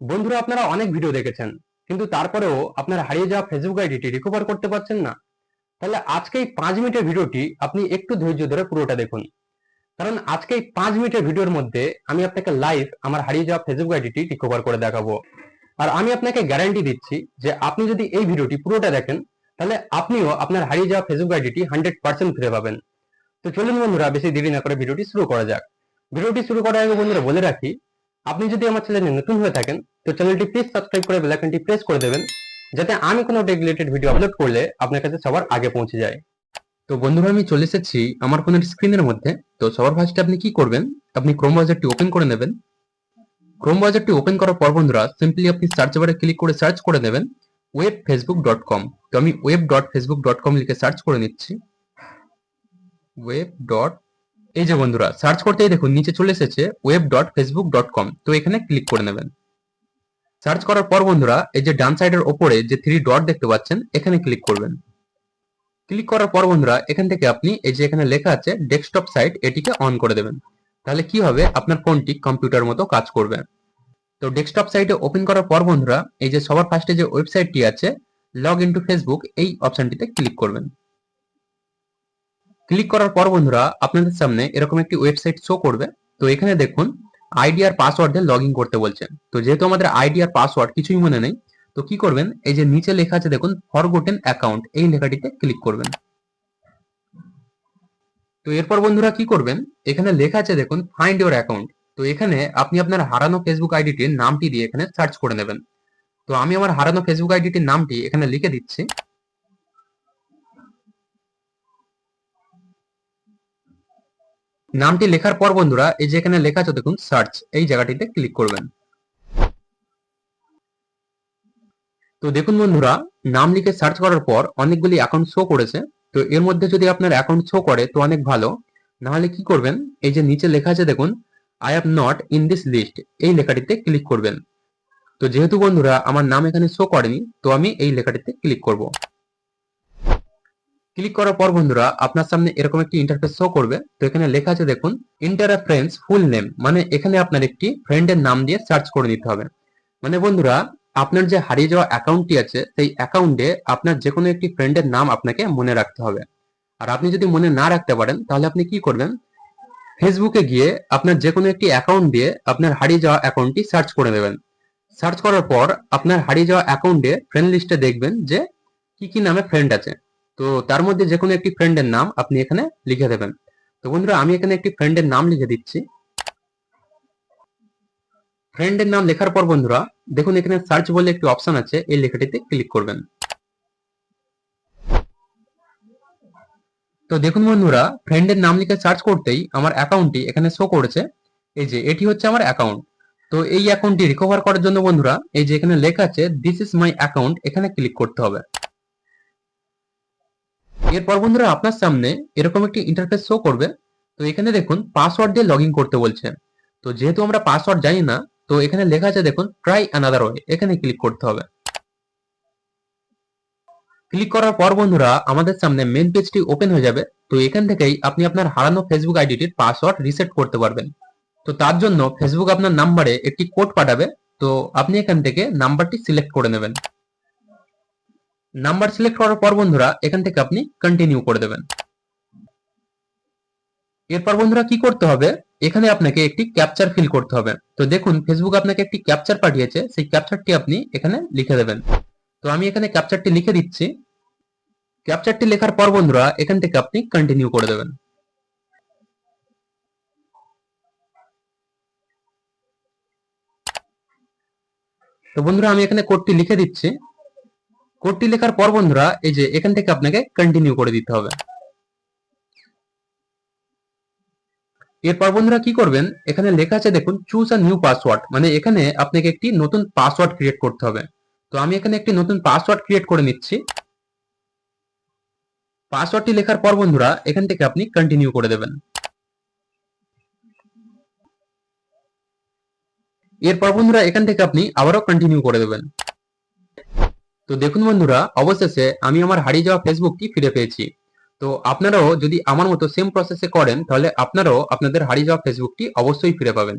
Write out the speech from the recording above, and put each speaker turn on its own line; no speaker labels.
বন্ধুরা, আপনারা অনেক ভিডিও দেখেছেন, কিন্তু তারপরেও আপনার হারিয়ে যাওয়া ফেসবুক আইডিটি রিকভার করতে পারছেন না। তাহলে আজকে এই পাঁচ মিনিটের ভিডিওটি আপনি একটু ধৈর্য ধরে পুরোটা দেখুন। কারণ আজকে এই পাঁচ মিনিটের ভিডিওর মধ্যে আমি আপনাকে লাইভ আমার হারিয়ে যাওয়া ফেসবুক আইডিটি রিকভার করে দেখাবো। আর আমি আপনাকে গ্যারান্টি দিচ্ছি যে আপনি যদি এই ভিডিওটি পুরোটা দেখেন, তাহলে আপনিও আপনার হারিয়ে যাওয়া ফেসবুক আইডিটি হান্ড্রেড পার্সেন্ট ফিরে পাবেন। তো চলুন বন্ধুরা, বেশি দেরি না করে ভিডিওটি শুরু করা যাক। ভিডিওটি শুরু করার আগে বন্ধুরা বলে রাখি আপনি যদি আমার চ্যানেলে নতুন হয়ে থাকেন, তো চ্যানেলটি প্লিজ সাবস্ক্রাইব করে বেল আইকনটি প্রেস করে দেবেন, যাতে আমি কোনো টেক রিলেটেড ভিডিও আপলোড করলে আপনার কাছে সবার আগে পৌঁছে যায়। তো বন্ধুরা, আমি চলে এসেছি আমার ফোনের স্ক্রিনের মধ্যে। তো সবার ফার্স্টে আপনি কি করবেন? আপনি ক্রোম ব্রাউজারটি ওপেন করে নেবেন। ক্রোম ব্রাউজারটি ওপেন করার পর বন্ধুরা সিম্পলি আপনি সার্চ বারে ক্লিক করে সার্চ করে নেবেন ওয়েব ফেসবুক ডট কম তো আমি web dot Facebook dot com লিখে সার্চ করে নিচ্ছি। ওয়েব ডট এই যে বন্ধুরা সার্চ করতেই দেখুন, নিচে চলে এসেছে web dot Facebook dot com তো এখানে ক্লিক করে নেবেন। সার্চ করার পর বন্ধুরা, এই যে ডান সাইডের ওপরে যে থ্রি ডট দেখতে পাচ্ছেন, এখানে ক্লিক করবেন। ক্লিক করার পর বন্ধুরা, এখান থেকে আপনি এই যে এখানে লেখা আছে ডেস্কটপ সাইট এটিকে অন করে দেবেন। তাহলে কি হবে? আপনার ফোনটি কম্পিউটার মতো কাজ করবে। তো ডেস্কটপ সাইটে ওপেন করার পর বন্ধুরা, এই যে সবার ফার্স্টে যে ওয়েবসাইটটি আছে লগ ইনটু ফেসবুক এই অপশনটিতে ক্লিক করবেন। ক্লিক করার পর বন্ধুরা, আপনাদের সামনে এরকম একটি ওয়েবসাইট শো করবে। তো এখানে দেখুন আইডি আর পাসওয়ার্ড দিয়ে লগ করতে বলছেন। তো যেহেতু আমাদের আইডি আর পাসওয়ার্ড কিছুই মনে নেই, তো কি করবেন? এই যে নিচে লেখা আছে, দেখুন ফরগোটেন অ্যাকাউন্ট এই লেখাটিতে ক্লিক করবেন। তো এরপর বন্ধুরা কি করবেন? এখানে লেখা আছে, দেখুন ফাইন্ড ইওর অ্যাকাউন্ট তো এখানে আপনি আপনার হারানো ফেসবুক আইডিটির নামটি দিয়ে এখানে সার্চ করে নেবেন। তো আমি আমার হারানো ফেসবুক আইডিটির নামটি এখানে লিখে দিচ্ছি। নামটি লেখার পর বন্ধুরা, এই যে এখানে লেখা আছে, দেখুন সার্চ এই জায়গাটিতে ক্লিক করবেন। তো দেখুন বন্ধুরা, নাম লিখে সার্চ করার পর অনেকগুলি অ্যাকাউন্ট শো করেছে। তো এর মধ্যে যদি আপনার অ্যাকাউন্ট শো করে, তো অনেক ভালো। নাহলে কি করবেন? এই যে নিচে লেখা আছে, দেখুন I am not in this list এই লেখাটিতে ক্লিক করবেন। তো যেহেতু বন্ধুরা, আমার নাম এখানে শো করেনি, তো আমি এই লেখাটিতে ক্লিক করব। ক্লিক করার পর বন্ধুরা, আপনার সামনে এরকম একটি ইন্টারফেস শো করবে। তো এখানে লেখা আছে, দেখুন ইন্টার ফ্রেন্ডস ফুল নেম মানে এখানে আপনার একটি ফ্রেন্ডের নাম দিয়ে সার্চ করে নিতে হবে। মানে বন্ধুরা, আপনার যে হারিয়ে যাওয়া অ্যাকাউন্টটি আছে, সেই অ্যাকাউন্টে আপনার যে কোনো একটি ফ্রেন্ডের নাম আপনাকে মনে রাখতে হবে। আর আপনি যদি মনে না রাখতে পারেন, তাহলে আপনি কি করবেন? ফেসবুকে গিয়ে আপনার যে কোনো একটি অ্যাকাউন্ট দিয়ে আপনার হারিয়ে যাওয়া অ্যাকাউন্টটি সার্চ করে নেবেন। সার্চ করার পর আপনার হারিয়ে যাওয়া অ্যাকাউন্টে ফ্রেন্ড লিস্টে দেখবেন যে কি কি নামে ফ্রেন্ড আছে। তো তার মধ্যে যে কোনো একটি ফ্রেন্ডের নাম আপনি এখানে লিখে দেবেন। তো বন্ধুরা, আমি এখানে একটি ফ্রেন্ডের নাম লিখে দিচ্ছি। ফ্রেন্ডের নাম লেখার পর বন্ধুরা, দেখুন এখানে সার্চ বলে একটি অপশন আছে, এই লেখাটিতে ক্লিক করবেন। তো দেখুন বন্ধুরা ফ্রেন্ডের নাম লিখে সার্চ করতেই আমার অ্যাকাউন্টটি এখানে শো করেছে। এই যে, এটি হচ্ছে আমার অ্যাকাউন্ট তো এই অ্যাকাউন্টটি রিকভার করার জন্য বন্ধুরা, এই যে এখানে লেখা আছে দিস ইজ মাই অ্যাকাউন্ট এখানে ক্লিক করতে হবে। এরপর বন্ধুরা আপনার সামনে এরকম একটি ইন্টারফেস শো করবে। তো এখানে দেখুন পাসওয়ার্ড দিয়ে লগ করতে বলছে। তো যেহেতু আমরা পাসওয়ার্ড জানি না, তো এখানে লেখা আছে দেখুন ট্রাই অ্যানাদার ওয়ে এখানে ক্লিক করতে হবে। ক্লিক করার পর বন্ধুরা আমাদের সামনে মেন পেজটি ওপেন হয়ে যাবে। তো এখান থেকেই আপনি আপনার হারানো ফেসবুক আইডিটির পাসওয়ার্ড রিসেট করতে পারবেন। তো তার জন্য ফেসবুক আপনার নাম্বারে একটি কোড পাঠাবে। তো আপনি এখান থেকে নাম্বারটি সিলেক্ট করে নেবেন। নাম্বার সিলেক্ট করার পর বন্ধুরা, এখান থেকে আপনি কন্টিনিউ করে দেবেন। এরপর বন্ধুরা কি করতে হবে? এখানে আপনাকে একটি ক্যাপচার ফিল করতে হবে। তো দেখুন ফেসবুক আপনাকে একটি ক্যাপচার পাঠিয়েছে। সেই ক্যাপচারটি আপনি এখানে লিখে দেবেন। তো আমি এখানে ক্যাপচারটি লিখে দিচ্ছি। ক্যাপচারটি লেখার পর বন্ধুরা, এখান থেকে আপনি কন্টিনিউ করে দেবেন। তো বন্ধুরা, আমি এখানে কোডটি লিখে দিচ্ছি। কোডটি লেখার পর বন্ধুরা, এই যে এখান থেকে আপনাকে কন্টিনিউ করে দিতে হবে। এরপর বন্ধুরা কি করবেন? এখানে লেখা আছে দেখুন চুজ আ নিউ পাসওয়ার্ড মানে এখানে আপনাকে একটি নতুন পাসওয়ার্ড ক্রিয়েট করতে হবে। তো আমি এখানে একটি নতুন পাসওয়ার্ড ক্রিয়েট করে নিচ্ছি। পাসওয়ার্ডটি লেখার পর বন্ধুরা, এখান থেকে আপনি কন্টিনিউ করে দেবেন। এরপর বন্ধুরা, এখান থেকে আপনি আবারও কন্টিনিউ করে দেবেন। তো দেখুন বন্ধুরা, অবশেষে আমি আমার হারিয়ে যাওয়া ফেসবুকটি ফিরে পেয়েছি? তো আপনারাও যদি আমার মতো সেম প্রসেসে করেন, তাহলে আপনারাও আপনাদের হারিয়ে যাওয়া ফেসবুকটি অবশ্যই ফিরে পাবেন।